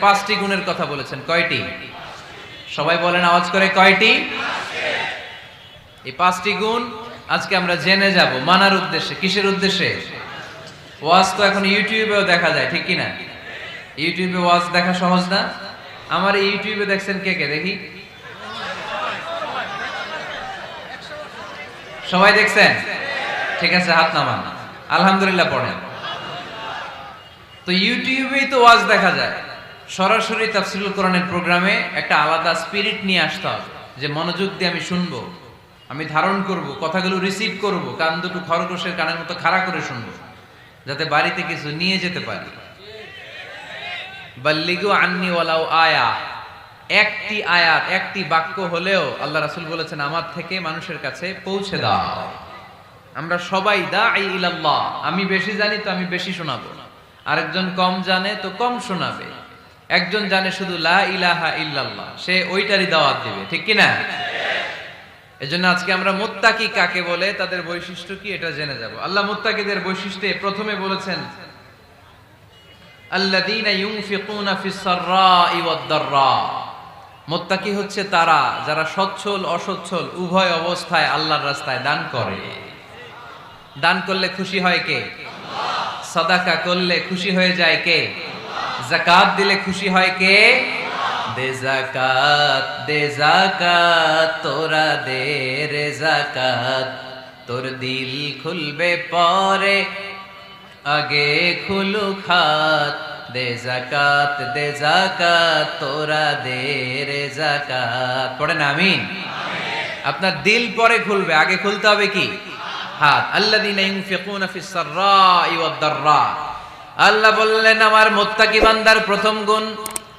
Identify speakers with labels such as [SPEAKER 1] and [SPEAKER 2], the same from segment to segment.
[SPEAKER 1] পাঁচটি গুণের কথা বলেছেন। কয়টি? সবাই বলেন আওয়াজ করে কয়টি? এই পাঁচটি গুণ আজকে আমরা জেনে যাব। মানার উদ্দেশ্যে, কিসের উদ্দেশ্যে? তো এখন ইউটিউবেও দেখা যায়, ঠিক ইউটিউবে দেখা সহজ না? আমার ইউটিউবে দেখছেন কে কে? দেখি। সবাই দেখছেন? ঠিক আছে, হাত নামান। আলহামদুলিল্লাহ, পড়েন। তো ইউটিউবেই তো ওয়াজ দেখা যায়। সরাসরি তাফসিরুল কোরআনের প্রোগ্রামে একটা আলাদা স্পিরিট নিয়ে আসতে হবে, যে মনোযোগ দিয়ে আমি শুনব, আমি ধারণ করব, কথাগুলো রিসিভ করব, কান দুটো খরগোশের কানের মতো খাড়া করে শুনব, যাতে বাড়িতে কিছু নিয়ে যেতে পারি। বাল্লিগু আন্নি ওয়ালাউ আয়া। একটি আয়াত, একটি বাক্য হলেও আল্লাহ রাসূল বলেছেন, আমার থেকে মানুষের কাছে পৌঁছে দাও। আমরা সবাই দা ইলাল্লাহ, আমি বেশি জানি তো আমি বেশি শোনাবো। আরেকজন কম জানে তো কম শোনাবে। একজন জানে শুধু লা ইলাহা ইল্লাল্লাহ, সে ওইটারই দাওয়াত দিবে, ঠিক কি না এজন্য আজকে আমরা মুত্তাকি কাকে বলে, তাদের বৈশিষ্ট্য কি এটা জেনে যাব। আল্লাহ মুত্তাকিদের বৈশিষ্ট্যে প্রথমে বলেছেন, আল্লাযীনা ইউনফিকুনা ফিস সাররাই ওয়াদ দাররা। মুত্তাকি হচ্ছে তারা যারা সচ্ছল, অসচ্ছল, উভয় অবস্থায় আল্লাহর রাস্তায় দান করে। দান করলে খুশি হয় কে? সাদাকা করলে খুশি হয়ে যায় কে? জাকাত দিলে খুশি হয় কে? দে জাকাত দে জাকাত, তোরা দে রে জাকাত। তোর দিল খুলবে পরে, আগে খুলু খাত দে জাকাত দে জাকাত, তোরা দে রে জাকাত। পড়েন আমিন। আপনার দিল পরে খুলবে, আগে খুলতে হবে কি? হাত আল্লাযীনা ইউনফিকুনা ফিস সাররাই ওয়াদ দাররা আল্লাহ বললেন আমার মুত্তাকি বান্দার প্রথম গুণ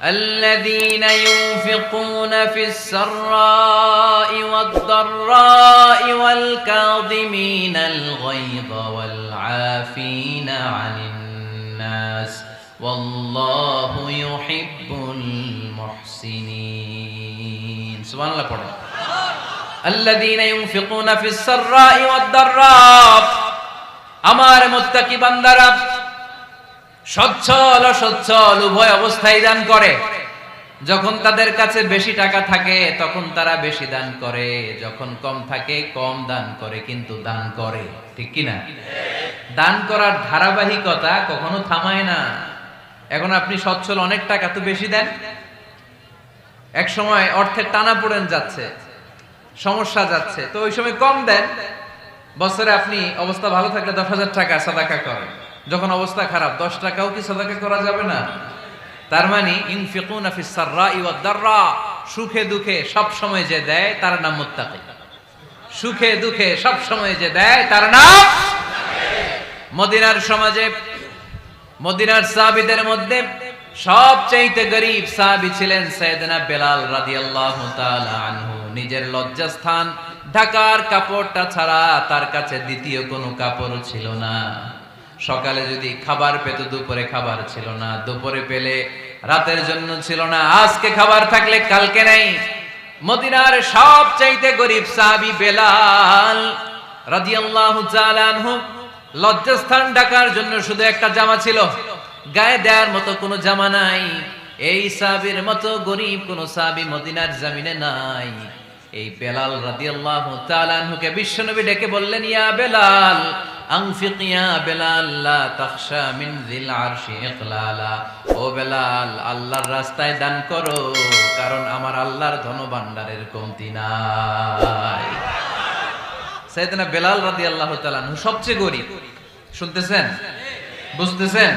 [SPEAKER 1] الذين ينفقون في السراء والضراء والكاظمين الغيظ والعافين عن الناس والله يحب المحسنين سبحان الله আল্লাযীনা ইউনফিকুনা ফিস সাররাই ওয়াদ আমার মুত্তাকি বান্দারা সচ্ছল উভয় অবস্থায় দান করে। যখন তাদের কাছে বেশি টাকা থাকে, তখন তারা বেশি দান করে। যখন কম থাকে, কম দান করে, কিন্তু দান করে। ঠিক কিনা? দান করার ধারাবাহিকতা কখনো থামায় না। এখন আপনি সচ্ছল অনেক টাকা তো বেশি দেন। এক সময় অর্থের টানা পড়েন যাচ্ছে। সমস্যা যাচ্ছে। তো ওই সময় কম দেন। বছরে আপনি অবস্থা ভালো থাকলে দশ হাজার টাকা সাদাকা করেন। যখন অবস্থা খারাপ, দশ টাকাও কি সাদাকা করা যাবে না? তার মানে ইনফিকুন সুখে দুঃখে সব সময় যে দেয়, তার নাম মুত্তাকি। সুখে দুঃখে সব সময় যে দেয়, তার নাম মদিনার সমাজে, মদিনার সাহাবিদের মধ্যে সবচাইতে গরিব সাহাবী ছিলেন সাইয়েদনা বেলাল রাদিয়াল্লাহু তাআলা আনহু। নিজের লজ্জাস্থান, ঢাকার কাপড়টা ছাড়া তার কাছে দ্বিতীয় কোনো কাপড় ছিল না। সকালে যদি খাবার পেত, দুপুরে খাবার ছিল না। দুপুরে পেলে রাতের জন্য ছিল না। আজকে খাবার থাকলে কালকে নাই। মদিনার সব চাইতে গরিব সাহাবী বেলাল তাআলা আনহু। লজ্জাস্থান, ঢাকার জন্য শুধু একটা জামা ছিল। গায়ে দেওয়ার মতো কোনো জামা নাই। এই সাবির মতো গরিব কোনো সাবি মদিনার জামিনে নাই। এই বেলাল রাদিয়াল্লাহু তাআলা আনহুকে বিশ্বনবী ডেকে বললেন, ইয়া বেলাল ও বেলাল, আল্লাহর রাস্তায় দান করো, কারণ আমার আল্লাহর ধন কমতি নাই। বেলাল সবচেয়ে গরিব। শুনতেছেন? বুঝতেছেন?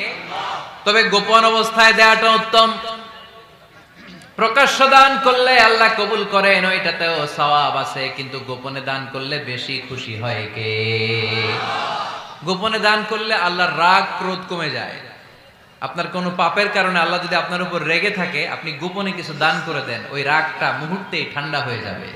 [SPEAKER 1] তবে গোপন অবস্থায় দেওয়াটা উত্তম। প্রকাশ্য দান করলে আল্লাহ কবুল করেন, ওইটাতেও সওয়াব আছে, কিন্তু গোপনে দান করলে বেশি খুশি হয় কে? গোপনে দান করলে আল্লাহর রাগ ক্রোধ কমে যায়। আপনার কোনো পাপের কারণে আল্লাহ যদি আপনার উপর রেগে থাকে, আপনি গোপনে কিছু দান করে দেন, ওই রাগটা মুহূর্তেই ঠান্ডা হয়ে যাবে।